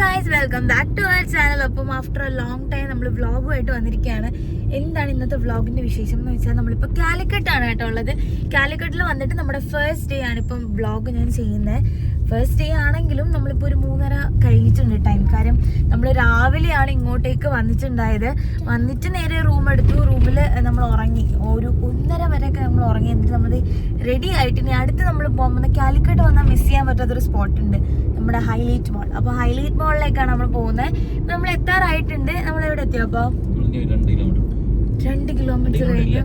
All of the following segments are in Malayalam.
Guys welcome back to our channel അപ്പം ആഫ്റ്റർ എ ലോങ് ടൈം നമ്മൾ വ്ളോഗുമായിട്ട് വന്നിരിക്കുകയാണ്. എന്താണ് ഇന്നത്തെ വ്ളോഗിന്റെ വിശേഷം എന്ന് വെച്ചാൽ നമ്മളിപ്പോൾ കാലിക്കട്ടാണ് കേട്ടോ ഉള്ളത്. കാലിക്കട്ടിൽ വന്നിട്ട് നമ്മുടെ ഫസ്റ്റ് ഡേ ആണ് ഇപ്പം വ്ളോഗ് ഞാൻ ചെയ്യുന്നത് ഫസ്റ്റ് ഡേ ആണെങ്കിലും നമ്മളിപ്പോൾ ഒരു മൂന്നര കഴിഞ്ഞിട്ടുണ്ട് ടൈം കാര്യം നമ്മൾ രാവിലെയാണ് ഇങ്ങോട്ടേക്ക് വന്നിട്ടുണ്ടായത്. വന്നിട്ട് നേരെ റൂം എടുത്തു. റൂമിൽ നമ്മൾ ഉറങ്ങി. ഒരു ഒന്നര വരെയൊക്കെ നമ്മൾ ഉറങ്ങി. എന്നിട്ട് നമ്മൾ റെഡി ആയിട്ട് ഇനി അടുത്ത് നമ്മൾ പോകുമ്പോൾ കാലിക്കട്ട് വന്നാൽ മിസ് ചെയ്യാൻ പറ്റാത്തൊരു സ്പോട്ട് ഉണ്ട്. നമ്മുടെ ഹൈലൈറ്റ് മോൾ അപ്പോൾ ഹൈലൈറ്റ് മോളിലേക്കാണ് നമ്മൾ പോകുന്നത് നമ്മൾ എത്താറായിട്ടുണ്ട് നമ്മൾ എവിടെ എത്തിയപ്പോ രണ്ട് കിലോമീറ്റർ കഴിഞ്ഞു.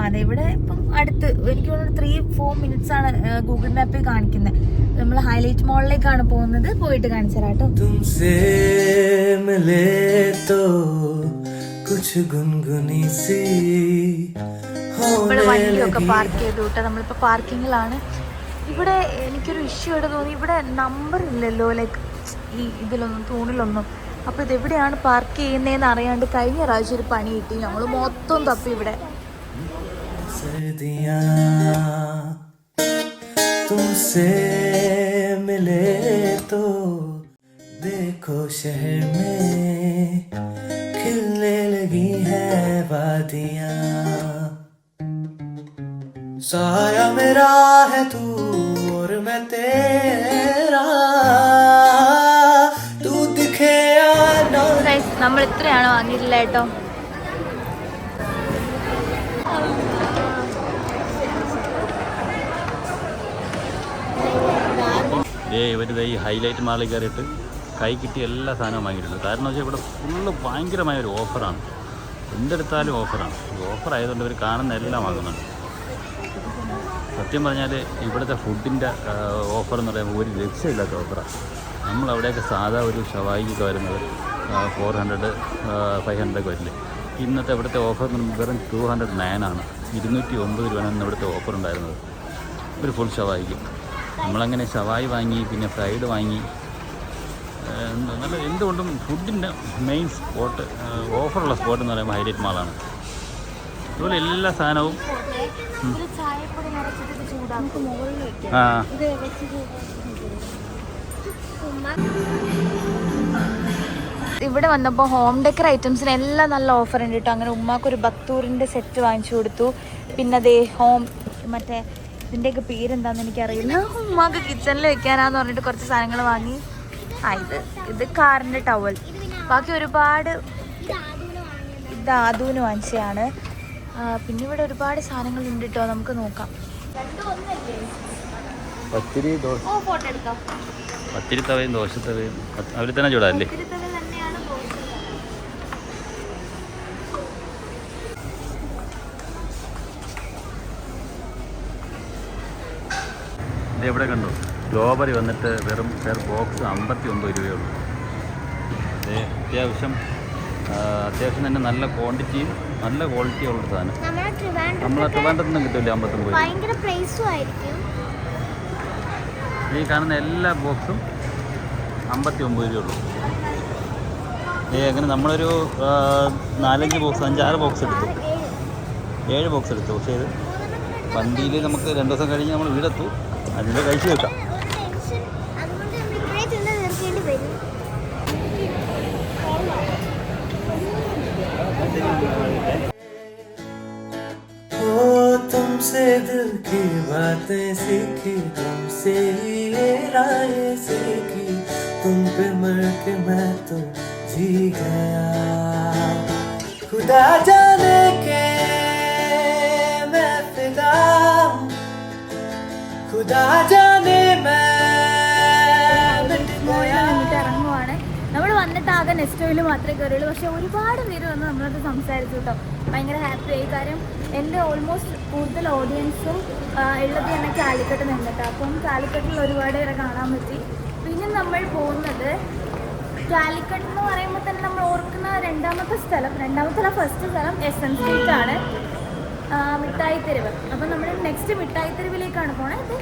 അതെ ഇവിടെ ഇപ്പം അടുത്ത് എനിക്ക് തോന്നുന്നു ത്രീ ഫോർ മിനിറ്റ്സ് ആണ് ഗൂഗിൾ മാപ്പിൽ കാണിക്കുന്നത് നമ്മൾ ഹൈലൈറ്റ് മോളിലേക്കാണ് പോകുന്നത്. പോയിട്ട് കാണിച്ചു തരാം വണ്ടിയൊക്കെ പാർക്ക് ചെയ്തു കേട്ടോ നമ്മളിപ്പോ പാർക്കിങ്ങിലാണ് ഇവിടെ എനിക്കൊരു ഇഷ്യൂ ആയിട്ട് തോന്നി ഇവിടെ നമ്പർ ഇല്ലല്ലോ ലൈക്ക് ഈ ഇതിലൊന്നും തൂണിലൊന്നും അപ്പോൾ ഇത് എവിടെയാണ് പാർക്ക് ചെയ്യുന്നതെന്ന് അറിയാണ്ട് കഴിഞ്ഞ പ്രാവശ്യം ഒരു പണി കിട്ടി ഞങ്ങൾ മൊത്തം തപ്പി ഇവിടെ सर्दियाँ तुमसे मिले तो देखो शहर में खिलने लगी है वादियाँ साया मेरा है तू और मैं तेरा तू दिखे या ना Guys, നമ്മൾ ഇത്രയാണ് വാങ്ങിയിട്ടില്ല കേട്ടോ ഏ ഇവർ ഈ ഹൈലൈറ്റ് മാളിൽ കയറിയിട്ട് കൈ കിട്ടിയ എല്ലാ സാധനവും വാങ്ങിയിട്ടുണ്ട് കാരണം വെച്ചാൽ ഇവിടെ ഫുള്ള് ഭയങ്കരമായ ഒരു ഓഫറാണ് എന്തെടുത്താലും ഓഫറാണ് ഈ ഓഫർ ആയതുകൊണ്ട് ഇവർ കാണുന്ന എല്ലാം വാങ്ങുന്നുണ്ട് സത്യം പറഞ്ഞാൽ ഇവിടുത്തെ ഫുഡിന്റെ ഓഫർ എന്ന് പറയുമ്പോൾ ഒരു രക്ഷയില്ലാത്ത ഓഫറാണ് നമ്മൾ അവിടെയൊക്കെ സാധാ ഒരു ഷവായിക്കൊക്കെ വരുന്നത് ഫോർ ഹൺഡ്രഡ് ഫൈവ് ഹൺഡ്രഡൊക്കെ വരില്ലേ. ഇന്നത്തെ ഇവിടുത്തെ ഓഫർ എന്ന് പറയുമ്പോൾ വെറും ടു ഹൺഡ്രഡ് നയനാണ് ഇരുന്നൂറ്റി ഒമ്പത് രൂപയാണ് ഇന്ന് ഇവിടുത്തെ ഓഫർ ഉണ്ടായിരുന്നത്. ഒരു ഫുൾ ഷവായിക്ക്. നമ്മളങ്ങനെ ഷവായി വാങ്ങി പിന്നെ ഫ്രൈഡ് വാങ്ങി നല്ല എന്തുകൊണ്ടും ഫുഡിന്റെ മെയിൻ സ്പോട്ട് ഓഫറുള്ള സ്പോട്ട് എന്ന് പറയുമ്പോൾ ഹൈലൈറ്റ് മാളാണ് അതുപോലെ എല്ലാ സാധനവും ആ. ഇവിടെ വന്നപ്പോൾ ഹോം ഡെക്കർ ഐറ്റംസിന് എല്ലാം നല്ല ഓഫർ ഉണ്ട് കേട്ടോ അങ്ങനെ ഉമ്മാക്ക് ഒരു ബത്തൂറിന്റെ സെറ്റ് വാങ്ങിച്ചു കൊടുത്തു. പിന്നെ അതേ ഹോം മറ്റേ ഇതിന്റെയൊക്കെ പേരെന്താണെന്ന് എനിക്കറിയില്ല. ഉമ്മാക്ക് കിച്ചണിൽ വെക്കാനാന്ന് പറഞ്ഞിട്ട് കുറച്ച് സാധനങ്ങൾ വാങ്ങി. ആ ഇത് ഇത് കാറിന്റെ ടവൽ ബാക്കി ഒരുപാട് ഇത് ആദൂന് വാങ്ങിച്ചതാണ്. പിന്നെ ഇവിടെ ഒരുപാട് സാധനങ്ങൾ ഉണ്ട് കേട്ടോ നമുക്ക് നോക്കാം. പത്തിരി ദോശ പത്തിരി തവയും ദോശ തവയും അവർ തന്നെ ചൂടാല്ലേ തന്നെയാണ് ഇത് എവിടെ കണ്ടു? ഗ്ലോബറി വന്നിട്ട് വെറും പെർ ബോക്സ് അമ്പത്തി ഒമ്പത് രൂപയുള്ളൂ. ഇത് അത്യാവശ്യം അത്യാവശ്യം തന്നെ നല്ല ക്വാണ്ടിറ്റിയും നല്ല ക്വാളിറ്റി ഉള്ള സാധനം. നമ്മൾ ട്രിവാൻഡ്രം നമ്മൾ ട്രിവാൻഡ്രത്തൊന്നും കിട്ടില്ല അമ്പത്തൊമ്പത് ഭയങ്കര ഈ കാണുന്ന എല്ലാ ബോക്സും അമ്പത്തി ഒമ്പത് രൂപ ഉള്ളൂ. ഏ അങ്ങനെ നമ്മളൊരു നാലഞ്ച് ബോക്സ് അഞ്ചാറ് ബോക്സ് എടുത്തു. ഏഴ്. ബോക്സ് എടുത്തു. പക്ഷേ ഇത് വണ്ടിയിൽ നമുക്ക് രണ്ട് ദിവസം കഴിഞ്ഞ് നമ്മൾ വീടെത്തു. അതിന്റെ കഴിച്ച് വെക്കാം. तुमसे दिल की बातें सीखी तुमसे ही ये राहें सीखी तुम पे मर के मैं तो जी गया खुदा जाने के मैं फिदा हूँ खुदा जाने मैं मिट മോളിൽ गया നിന്നിട്ട് ഇറങ്ങുവാണ് നമ്മൾ വന്നിട്ട് ആകെ നെസ്റ്റോയിൽ മാത്രമേ കയറിയുള്ളൂ പക്ഷെ ഒരുപാട് പേര് വന്ന് നമ്മളത് സംസാരിച്ചു കേട്ടോ ഭയങ്കര ആയി. കാര്യം എന്റെ ഓൾമോസ്റ്റ് കൂടുതൽ ഓഡിയൻസും ഉള്ളത് തന്നെ കാലിക്കട്ട് നിന്നിട്ട് അപ്പം കാലിക്കട്ടിൽ ഒരുപാട് പേരെ കാണാൻ പറ്റി. പിന്നെ നമ്മൾ പോകുന്നത് കാലിക്കട്ട് എന്ന് പറയുമ്പോൾ തന്നെ നമ്മൾ ഓർക്കുന്ന രണ്ടാമത്തെ സ്ഥലം. രണ്ടാമത്തെ ഫസ്റ്റ് സ്ഥലം എസ് എൻ സ്ട്രീറ്റ് ആണ്. മിഠായി തെരുവ് അപ്പം നമ്മൾ നെക്സ്റ്റ് മിഠായി തെരുവിലേക്കാണ് പോണേ. ഇത്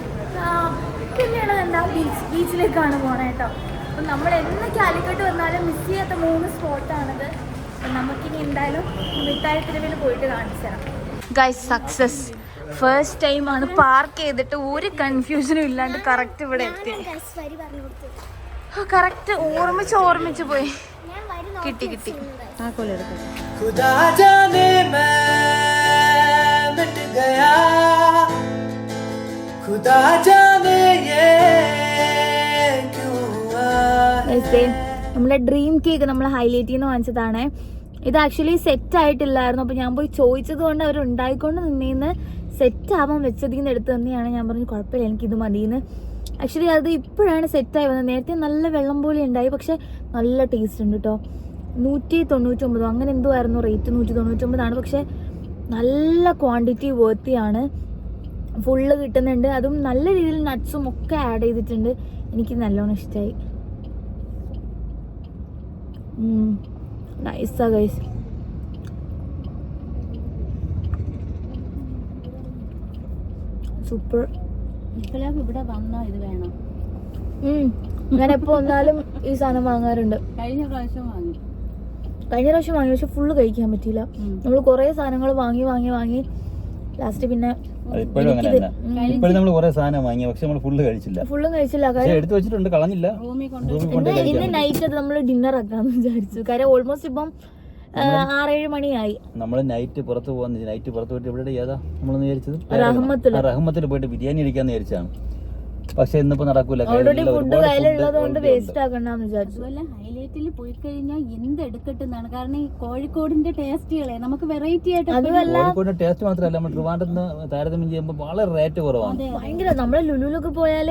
പിന്നെയുള്ളത് എന്താ ബീച്ച് ബീച്ചിലേക്കാണ് പോണേ അപ്പം നമ്മൾ എന്ന് കാലിക്കട്ട് വന്നാലും മിസ് ചെയ്യാത്ത മൂന്ന് സ്പോട്ടാണിത് പോയിട്ട് ഗൈസ് സക്സസ് ഫസ്റ്റ് ടൈം ആണ് പാർക്ക് ചെയ്തിട്ട് ഒരു കൺഫ്യൂഷനും ഇല്ലാണ്ട് കറക്റ്റ് ഇവിടെ എത്തി. കറക്റ്റ് ഓർമ്മിച്ച് ഓർമ്മിച്ച് പോയി. കിട്ടി കിട്ടി. ഖുദാ ജാനേ നമ്മുടെ ഡ്രീം കേക്ക് നമ്മൾ ഹൈലൈറ്റ് ചെയ്യുന്ന വാങ്ങിച്ചതാണ്. ഇത് ആക്ച്വലി സെറ്റ് ആയിട്ടില്ലായിരുന്നു. അപ്പോൾ ഞാൻ പോയി ചോദിച്ചത് കൊണ്ട് അവർ ഉണ്ടായിക്കൊണ്ട് നിന്നേന്ന് സെറ്റ് ആവാൻ വെച്ചതിൽ നിന്ന് എടുത്ത് തന്നെയാണ് ഞാൻ പറഞ്ഞു കുഴപ്പമില്ല ഇത് മതിയെന്ന് ആക്ച്വലി അത് ഇപ്പോഴാണ് സെറ്റായി വന്നത്. നേരത്തെ നല്ല വെള്ളം പോലെ ഉണ്ടായി പക്ഷെ നല്ല ടേസ്റ്റ് ഉണ്ട് കേട്ടോ നൂറ്റി തൊണ്ണൂറ്റൊമ്പതോ അങ്ങനെ എന്തോ ആയിരുന്നു റേറ്റ് നൂറ്റി തൊണ്ണൂറ്റൊമ്പതാണ്. പക്ഷെ നല്ല ക്വാണ്ടിറ്റി വേർത്തിയാണ് ഫുള്ള് കിട്ടുന്നുണ്ട്. അതും നല്ല രീതിയിൽ നട്ട്സും ഒക്കെ ആഡ് ചെയ്തിട്ടുണ്ട്. എനിക്ക് നല്ലോണം ഇഷ്ടമായി നൈസാ ഗൈസ് സൂപ്പർ ഇവിടെ വന്നോ ഇത് വേണം. ഞാൻ എപ്പോ വന്നാലും ഈ സാധനം വാങ്ങാറുണ്ട്. കഴിഞ്ഞ പ്രാവശ്യം വാങ്ങി. കഴിഞ്ഞ പ്രാവശ്യം വാങ്ങി പക്ഷെ ഫുള്ള് കഴിക്കാൻ പറ്റിയില്ല. നമ്മൾ കുറേ സാധനങ്ങൾ വാങ്ങി വാങ്ങി വാങ്ങി. ലാസ്റ്റ് പിന്നെ ഇപ്പോഴും അങ്ങനെ തന്നെ ഇപ്പോഴും നമ്മൾ കുറെ സാധനം വാങ്ങി പക്ഷെ നമ്മൾ ഫുള്ള് കഴിച്ചില്ല. ഫുള്ളും കഴിച്ചില്ല. പക്ഷെ കാര്യം എടുത്തു വെച്ചിട്ടുണ്ട് കളഞ്ഞില്ല. റൂമിൽ കൊണ്ട് ഇന്ന് ഇന്ന് നൈറ്റ് അത് നമ്മൾ ഡിന്നർ ആക്കാന്ന് വിചാരിച്ചു. കാര്യം ഓൾമോസ്റ്റ് ഇപ്പം ആറേഴ് മണിയായി. നമ്മൾ നൈറ്റ് പുറത്ത് പോകുന്ന നൈറ്റ് പുറത്ത് പോയിട്ട് ഇവിടെ ഏതാ നമ്മൾ വിചാരിച്ചത്? റഹ്മത്തിൽ ആ, പോയിട്ട് ബിരിയാണി അടിക്കാന്ന് വിചാരിച്ചാണ് പക്ഷെ ഇന്നിപ്പോ നടക്കൂല. ഓൾറെഡി ഫുഡ് വേസ്റ്റ് ഉണ്ട്. ആക്കണ്ടെന്ന് വിചാരിച്ചു. അതുപോലെ ഹൈലൈറ്റിൽ പോയി കഴിഞ്ഞാൽ എന്ത് എടുക്കട്ടെന്നാണ്. കാരണം ഈ കോഴിക്കോടിന്റെ ടേസ്റ്റുകളെ നമുക്ക് വെറൈറ്റി ആയിട്ട് കോഴിക്കോടിന്റെ ടേസ്റ്റ് മാത്രമല്ല നമ്മൾ ട്രിവാൻഡ്രത്ത് താരതമ്യം ചെയ്യുമ്പോൾ വളരെ റേറ്റ് കുറവാണ്. ഭയങ്കര നമ്മളെ ലുലുലൊക്കെ പോയാൽ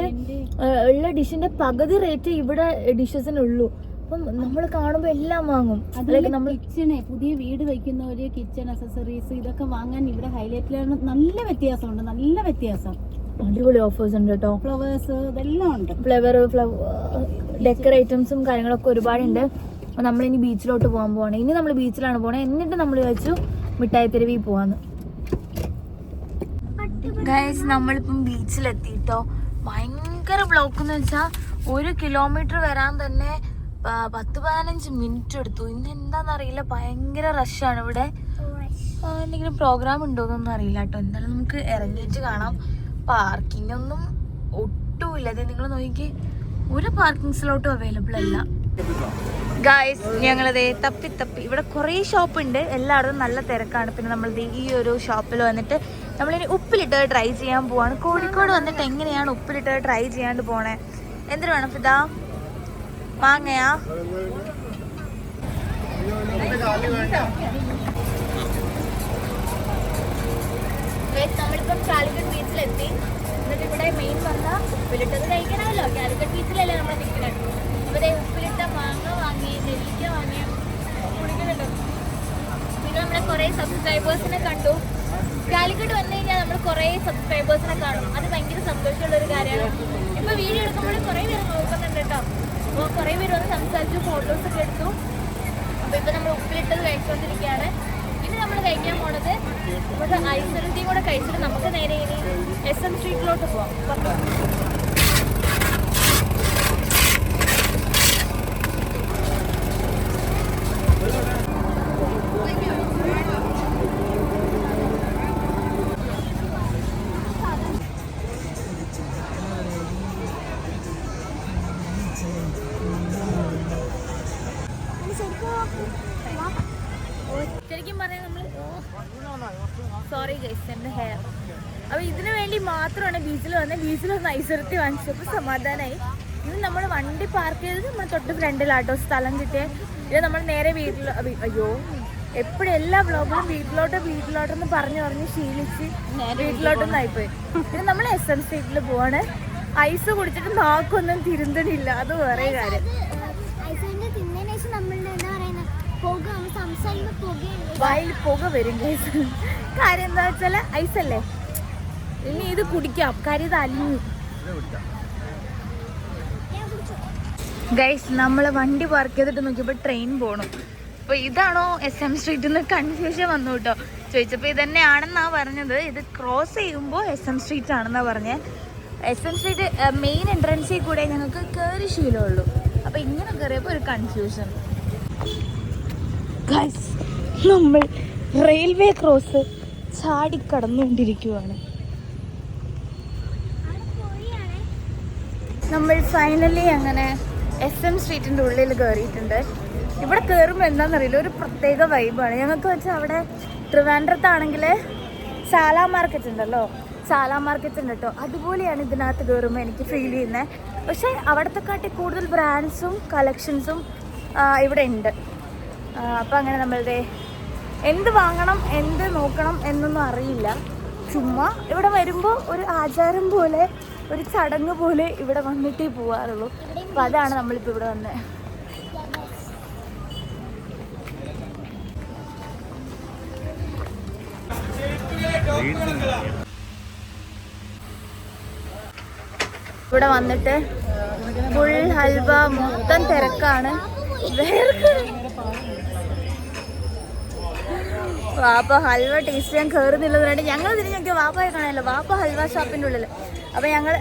ഉള്ള ഡിഷിന്റെ പകുതി റേറ്റ് ഇവിടെ ഡിഷസിനുള്ളൂ. അപ്പം നമ്മൾ കാണുമ്പോ എല്ലാം വാങ്ങും. അതിലേക്ക് നമ്മൾ കിച്ചണേ പുതിയ വീട് വെക്കുന്നവര് കിച്ചൺ അസസറീസ് ഇതൊക്കെ വാങ്ങാൻ ഇവിടെ ഹൈലൈറ്റിലാണ് നല്ല വ്യത്യാസമുണ്ട് നല്ല വ്യത്യാസം. അടിപൊളി ഓഫേഴ്സ് ഉണ്ട് കേട്ടോ. ഫ്ലവേഴ്സ് ഇതെല്ലാം ഉണ്ട്. ഫ്ലവർ ഫ്ലവർ ഡെക്കർ ഐറ്റംസും കാര്യങ്ങളൊക്കെ ഒരുപാടുണ്ട്. അപ്പോൾ നമ്മളിനി ബീച്ചിലോട്ട് പോകാൻ പോവാണ്. ഇനി നമ്മൾ ബീച്ചിലാണ് പോണേ. എന്നിട്ട് നമ്മൾ വിചാരിച്ചു മിഠായി തെരുവിൽ പോവാന്ന്. ഗൈസ് നമ്മളിപ്പം ബീച്ചിലെത്തിട്ടോ ഭയങ്കര ബ്ലോക്ക് എന്ന് വെച്ചാൽ ഒരു കിലോമീറ്റർ വരാൻ തന്നെ പത്ത് പതിനഞ്ച് മിനിറ്റ് എടുത്തു. ഇന്ന് എന്താണെന്നറിയില്ല ഭയങ്കര റഷാണ് ഇവിടെ. എന്തെങ്കിലും പ്രോഗ്രാം ഉണ്ടോന്നൊന്നും അറിയില്ല കേട്ടോ എന്തായാലും നമുക്ക് ഇറങ്ങിയിട്ട് കാണാം. പാർക്കിംഗ് ഒന്നും ഒട്ടുമില്ല. അതെ നിങ്ങൾ നോക്കി ഒരു പാർക്കിംഗ് സ്ലോട്ടും അവൈലബിൾ അല്ല. ഗായ്സ് ഞങ്ങളതേ തപ്പി തപ്പി. ഇവിടെ കുറേ ഷോപ്പ് ഉണ്ട് എല്ലായിടത്തും നല്ല തിരക്കാണ്. പിന്നെ നമ്മൾ ഈ ഒരു ഷോപ്പിൽ വന്നിട്ട് നമ്മളിനി ഉപ്പിലിട്ട് ട്രൈ ചെയ്യാൻ പോവാണ്. കോഴിക്കോട് വന്നിട്ട് എങ്ങനെയാണ് ഉപ്പിലിട്ട് ട്രൈ ചെയ്യാണ്ട് പോണേ? എന്തിനു വേണം ഫിദാ? മാങ്ങയാ? നമ്മളിപ്പം കാലിക്കറ്റ് ബീച്ചിലെത്തി എന്നിട്ട് ഇവിടെ മെയിൻ വന്ന ഉപ്പിലിട്ടത് കഴിക്കണമല്ലോ. കാലിക്കറ്റ് ബീച്ചിലല്ലേ നമ്മൾ നിൽക്കുന്നത് ഇവിടെ ഉപ്പിലിട്ട മാങ്ങ വാങ്ങി നെല്ലിക്ക വാങ്ങി. കുടിക്കുന്നുണ്ട്? പിന്നെ നമ്മളെ കുറേ സബ്സ്ക്രൈബേഴ്സിനെ കണ്ടു. കാലിക്കറ്റ് വന്നു കഴിഞ്ഞാൽ നമ്മൾ കുറേ സബ്സ്ക്രൈബേഴ്സിനെ കാണും അത് ഭയങ്കര സന്തോഷമുള്ള ഒരു കാര്യമാണ്. ഇപ്പൊ വീഡിയോ എടുക്കുമ്പോൾ കുറേ പേര് നോക്കുന്നുണ്ട് കേട്ടോ. അപ്പോൾ കുറേ പേര് വന്ന് സംസാരിച്ചു ഫോട്ടോസ് ഒക്കെ എടുത്തു. അപ്പോൾ ഇപ്പൊ നമ്മൾ ഉപ്പിലിട്ടത് കഴിച്ചുകൊണ്ടിരിക്കുകയാണ് ഇനി നമ്മൾ കഴിക്കാൻ പോണത് ഇവിടെ ഐശ്വര്യത്തെയും കൂടെ കഴിച്ചിട്ട് നമുക്ക് നേരെ ഇനി എസ് എം സ്ട്രീറ്റിലോട്ട് പോവാം. സോറി ഗൈസ് എന്റെ ഹെയർ അപ്പോൾ ഇതിനു വേണ്ടി മാത്രമാണ് ബീച്ചിൽ വന്നത് ബീച്ചിൽ വന്ന് ഐശ്വര്യത്തിൽ വാങ്ങിച്ചപ്പോൾ സമാധാനമായി ഇത് നമ്മൾ വണ്ടി പാർക്ക് ചെയ്തത് നമ്മൾ തൊട്ട് ഫ്രണ്ടിലാട്ടോ. സ്ഥലം കിട്ടിയ. ഇത് നമ്മൾ നേരെ വീട്ടിൽ അയ്യോ. എപ്പോഴും എല്ലാ ബ്ലോഗിലും വീട്ടിലോട്ട് വീട്ടിലോട്ടെന്ന് പറഞ്ഞു പറഞ്ഞ് ശീലിച്ച് വീട്ടിലോട്ടൊന്നും ആയിപ്പോയി. ഇത് നമ്മൾ എസ് എം സ്ട്രീറ്റിൽ പോവാണ്. ഐസ് കുടിച്ചിട്ട് നാക്കൊന്നും തിരുന്തണില്ല. അത് വേറെ കാര്യം. തിന്നതിന് ശേഷം നമ്മളുടെ എന്താ പറയുന്നത് പുക നമ്മൾ സംസാരിക്കുമ്പോൾ വായിൽ പുക വരും ഗൈസ് കാര്യം എന്താ വെച്ചാൽ അല്ലേ? ഇനി ഇത് കുടിക്കാം. കാര്യം ഇത് അലിഞ്ഞു ഗൈസ് നമ്മൾ വണ്ടി പാർക്ക് ചെയ്തിട്ട് നോക്കിയപ്പോൾ ട്രെയിൻ പോകണം അപ്പോൾ ഇതാണോ എസ് എം സ്ട്രീറ്റിൽ നിന്ന് കൺഫ്യൂഷൻ വന്നു കേട്ടോ. ചോദിച്ചപ്പോൾ ഇത് തന്നെയാണെന്നാ പറഞ്ഞത്. ഇത് ക്രോസ് ചെയ്യുമ്പോൾ എസ് എം സ്ട്രീറ്റ് ആണെന്നാ പറഞ്ഞത് എസ് എം സ്ട്രീറ്റ് മെയിൻ എൻട്രൻസിൽ കൂടെ ഞങ്ങൾക്ക് കയറി ശീലമുള്ളൂ. അപ്പോൾ ഇങ്ങനെ കയറിയപ്പോൾ ഒരു കൺഫ്യൂഷൻ നമ്മൾ റെയിൽവേ ക്രോസ് ചാടിക്കടന്നുകൊണ്ടിരിക്കുകയാണ് നമ്മൾ ഫൈനലി അങ്ങനെ എസ് എം സ്ട്രീറ്റിന്റെ ഉള്ളിൽ കയറിയിട്ടുണ്ട് ഇവിടെ കയറുമ്പോൾ എന്താണെന്നറിയില്ല ഒരു പ്രത്യേക വൈബാണ് ഞങ്ങൾക്ക് വെച്ചാൽ അവിടെ ട്രിവാൻഡ്രത്താണെങ്കിൽ സാല മാർക്കറ്റ് ഉണ്ടല്ലോ. സാല മാർക്കറ്റ് ഉണ്ട് കേട്ടോ അതുപോലെയാണ് ഇതിനകത്ത് കയറുമ്പോൾ എനിക്ക് ഫീൽ ചെയ്യുന്നത് പക്ഷേ അവിടത്തെ കാട്ടി കൂടുതൽ ബ്രാൻഡ്സും കളക്ഷൻസും ഇവിടെ ഉണ്ട്. അപ്പോൾ അങ്ങനെ നമ്മളുടെ എന്ത് വാങ്ങണം എന്ത് നോക്കണം എന്നൊന്നും അറിയില്ല. ചുമ്മാ ഇവിടെ വരുമ്പോൾ ഒരു ആചാരം പോലെ ഒരു ചടങ്ങ് പോലെ ഇവിടെ വന്നിട്ടേ പോവാറുള്ളൂ. അപ്പം അതാണ് നമ്മളിപ്പോൾ ഇവിടെ വന്നത് ഇവിടെ വന്നിട്ട് ഫുൾ ഹൽവ മൊത്തം തിരക്കാണ്. വേറെ വാപ്പ ഹൽവ ടേസ്റ്റ് ചെയ്യാൻ കയറുന്നില്ലെന്ന് ഞങ്ങൾ തിരിഞ്ഞ് നോക്കിയ വാപ്പയെ കാണാനല്ലോ. വാപ്പ ഹൽവ ഷോപ്പിന്റെ ഉള്ളിൽ അപ്പം ഞങ്ങൾ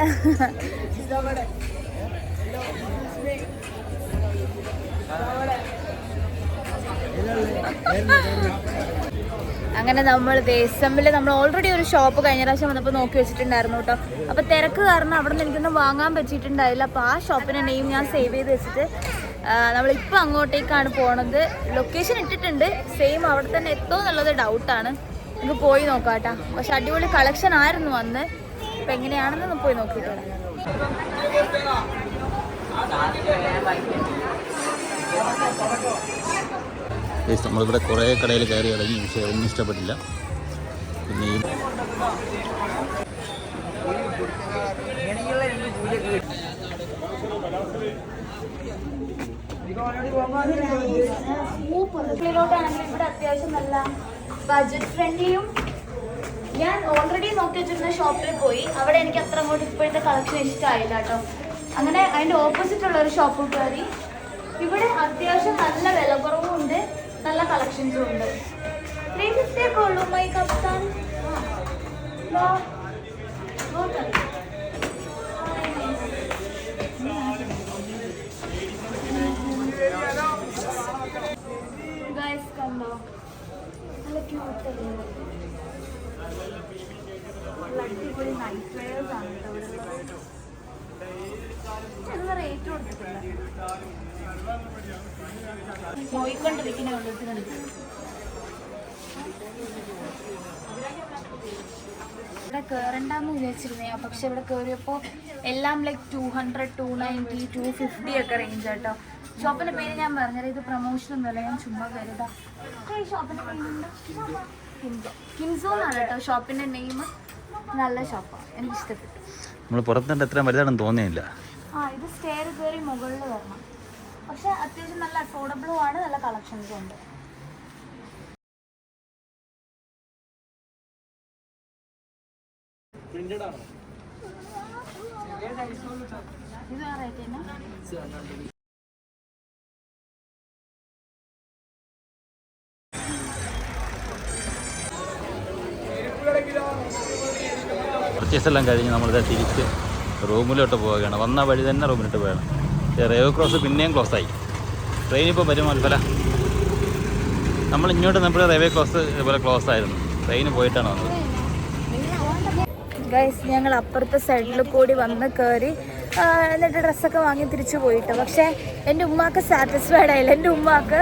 അങ്ങനെ നമ്മൾ ദേശമ്പിൽ നമ്മൾ ഓൾറെഡി ഒരു ഷോപ്പ് കഴിഞ്ഞ പ്രാവശ്യം വന്നപ്പോൾ നോക്കി വെച്ചിട്ടുണ്ടായിരുന്നു കേട്ടോ. അപ്പോൾ തിരക്ക് കാരണം അവിടെ നിന്ന് എനിക്കൊന്നും വാങ്ങാൻ പറ്റിയിട്ടുണ്ടായില്ല. അപ്പോൾ ആ ഷോപ്പിന്റെ നെയിം ഞാൻ സേവ് ചെയ്ത് വെച്ചിട്ട് നമ്മളിപ്പോൾ അങ്ങോട്ടേക്കാണ് പോണത്. ലൊക്കേഷൻ ഇട്ടിട്ടുണ്ട്. സെയിം അവിടെ തന്നെ എത്തുമോ എന്നുള്ളത് ഡൗട്ടാണ് നമുക്ക് പോയി നോക്കാം കേട്ടോ പക്ഷെ അടിപൊളി കളക്ഷൻ ആയിരുന്നു വന്ന് അപ്പം എങ്ങനെയാണെന്ന് പോയി നോക്കിയിട്ടുണ്ട് നമ്മളിവിടെ കുറേ കടയിൽ കയറി ഇറങ്ങി പക്ഷേ ഒന്നും ഇഷ്ടപ്പെട്ടില്ല. പിന്നെ ഈ ഇവിടെ അത്യാവശ്യം നല്ല ബഡ്ജറ്റ് ഫ്രണ്ട്ലിയും ഞാൻ ഓൾറെഡി നോക്കി വെച്ചിരുന്ന ഷോപ്പിൽ പോയി. അവിടെ എനിക്ക് അത്ര അങ്ങോട്ട് ഇപ്പോഴത്തെ കളക്ഷൻ ഇഷ്ടമായില്ല കേട്ടോ. അങ്ങനെ അതിന്റെ ഓപ്പോസിറ്റ് ഉള്ള ഒരു ഷോപ്പിൽ കയറി. ഇവിടെ അത്യാവശ്യം നല്ല വില കുറവും ഉണ്ട്. നല്ല കളക്ഷൻസും ഉണ്ട്. ത്രീ ഫിഫ്റ്റി ഒക്കെ ഉള്ളൂ മൈ കപ്താൻ. കണ്ടോ നല്ല ക്യൂട്ട് നല്ല അടിപൊളി നൈറ്റ് വെയേഴ്സ് ആണ് ഇവിടെ ഉള്ളത്. റേറ്റ് കൊടുത്തിട്ടില്ല പോയിക്കൊണ്ടിരിക്കുന്ന ഉള്ളതിനുണ്ട് ഇവിടെ കയറണ്ടെന്ന് വിചാരിച്ചിരുന്നേ പക്ഷെ ഇവിടെ കയറിയപ്പോൾ എല്ലാം like two hundred two ninety two fifty ഒക്കെ റേഞ്ച് കേട്ടോ. ഷോപ്പിന്റെ പേര് ഞാൻ പറഞ്ഞത് ഇത് പ്രൊമോഷൻ ഒന്നുമല്ല ഞാൻ ചുമ്മാ കരുതാ ഷോപ്പിന്റെ പേരുണ്ട് കിൻസോ. കിൻസോ എന്നാണ് കേട്ടോ ഷോപ്പിന്റെ നെയിം നല്ല ഷോപ്പാണ് എനിക്ക് ഇഷ്ടപ്പെട്ടു നമ്മൾ പുറത്തുണ്ട് എത്ര വലുതാണെന്ന് തോന്നിയില്ല. ആ ഇത് സ്റ്റെയർ കയറി മുകളിൽ വരണം. പക്ഷെ അത്യാവശ്യം നല്ല അഫോർഡബിളും ആണ്. നല്ല കളക്ഷൻസും ഉണ്ട്. ഇത് റേറ്റ് തന്നെ പർച്ചേസ് എല്ലാം കഴിഞ്ഞ് നമ്മളിത് തിരിച്ച് റൂമിലോട്ട് പോവുകയാണ്. വന്ന വഴി തന്നെ റൂമിലോട്ട് പോവുകയാണ്. റെയിൽവേ ക്രോസ് പിന്നെയും ക്ലോസ് ആയി ട്രെയിൻ ഇപ്പോൾ വരും അൽപ്പല നമ്മൾ ഇങ്ങോട്ട് നമ്മൾ റെയിൽവേ ക്രോസ് ഇതുപോലെ ക്ലോസ് ആയിരുന്നു ട്രെയിൻ പോയിട്ടാണ് വന്നത്. ഞങ്ങൾ അപ്പുറത്തെ സൈഡിൽ കൂടി വന്ന് കയറി എന്നിട്ട് ഡ്രസ്സൊക്കെ വാങ്ങി തിരിച്ചു പോയിട്ട്. പക്ഷേ എന്റെ ഉമ്മാക്ക് സാറ്റിസ്ഫൈഡ് ആയില്ല. എന്റെ ഉമ്മാക്ക്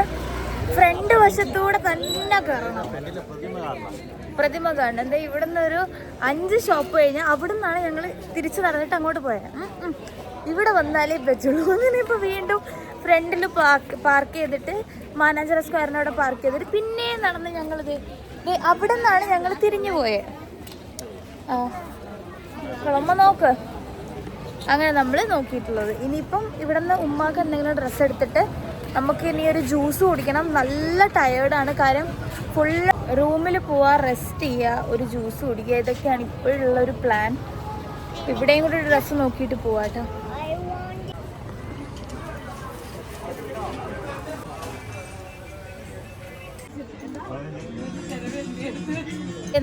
ഫ്രണ്ട് വശത്തൂടെ തന്നെ കയറണം പ്രതിമ കാണണം. എന്താ ഇവിടെ ഒരു അഞ്ച് ഷോപ്പ് കഴിഞ്ഞാൽ അവിടെ നിന്നാണ് ഞങ്ങൾ തിരിച്ചു നടന്നിട്ട് അങ്ങോട്ട് പോയത്. ഇവിടെ വന്നാലേ പറ്റുള്ളൂ. അങ്ങനെ ഇപ്പോൾ വീണ്ടും ഫ്രണ്ടിൽ പാർക്ക് പാർക്ക് ചെയ്തിട്ട് മാനാഞ്ചിറ സ്ക്വയറിനവിടെ പാർക്ക് ചെയ്തിട്ട് പിന്നെയും നടന്ന് ഞങ്ങളിത് അവിടെ നിന്നാണ് ഞങ്ങൾ തിരിഞ്ഞു പോയത് ആ നോക്ക്. അങ്ങനെ നമ്മൾ നോക്കിയിട്ടുള്ളത്. ഇനിയിപ്പം ഇവിടെ നിന്ന് ഉമ്മാക്ക് എന്തെങ്കിലും ഡ്രസ്സ് എടുത്തിട്ട് നമുക്ക് ഇനി ഒരു ജ്യൂസ് കുടിക്കണം. നല്ല ടയേർഡാണ് കാര്യം ഫുള്ള് റൂമിൽ പോവാ റെസ്റ്റ് ചെയ്യുക ഒരു ജ്യൂസ് കുടിക്കുക. ഇതൊക്കെയാണ് ഇപ്പോഴുള്ള ഒരു പ്ലാൻ ഇവിടെയും കൂടി ഡ്രസ്സ് നോക്കിയിട്ട് പോവാട്ടോ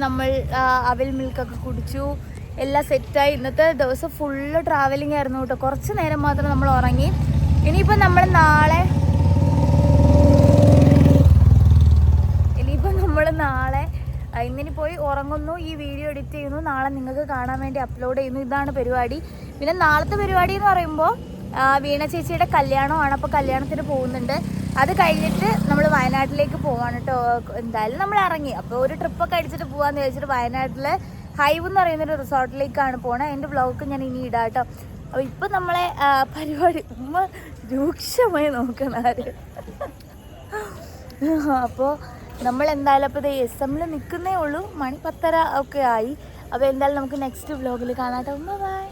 നമ്മൾ അവൽ മിൽക്ക് മിൽക്കൊക്കെ കുടിച്ചു. എല്ലാം സെറ്റായി ഇന്നത്തെ ദിവസം ഫുള്ള് ട്രാവലിംഗ് ആയിരുന്നു കേട്ടോ കുറച്ച് നേരം മാത്രം നമ്മൾ ഉറങ്ങി. ഇനിയിപ്പോൾ നമ്മൾ നാളെ ഇനിയിപ്പോൾ നമ്മൾ നാളെ ആ, ഇന്നിനി പോയി ഉറങ്ങുന്നു ഈ വീഡിയോ എഡിറ്റ് ചെയ്യുന്നു നാളെ നിങ്ങൾക്ക് കാണാൻ വേണ്ടി അപ്ലോഡ് ചെയ്യുന്നു. ഇതാണ് പരിപാടി. പിന്നെ നാളത്തെ പരിപാടി എന്ന് പറയുമ്പോൾ വീണ ചേച്ചിയുടെ കല്യാണമാണ്. അപ്പോൾ കല്യാണത്തിന് പോകുന്നുണ്ട്. അത് കഴിഞ്ഞിട്ട് നമ്മൾ വയനാട്ടിലേക്ക് പോവാണ് കേട്ടോ. എന്തായാലും നമ്മൾ ഇറങ്ങി. അപ്പോൾ ഒരു ട്രിപ്പൊക്കെ അടിച്ചിട്ട് പോകാമെന്ന് ചോദിച്ചിട്ട് വയനാട്ടിൽ ഹൈവ് എന്ന് പറയുന്നൊരു റിസോർട്ടിലേക്കാണ് പോണത് അതിന്റെ വ്ളോഗ് ഞാൻ ഇനി ഇടാം കേട്ടോ. അപ്പോൾ ഇപ്പം നമ്മളെ പരിപാടി രൂക്ഷമായി നോക്കണാര് അപ്പോൾ നമ്മൾ എന്തായാലും അപ്പോൾ ഇത് എസ് എമ്മിൽ നിൽക്കുന്നേ ഉള്ളൂ. മണി പത്തര ഒക്കെ ആയി. അപ്പോൾ എന്തായാലും നമുക്ക് നെക്സ്റ്റ് വ്ലോഗിൽ കാണാം കേട്ടോ ബൈ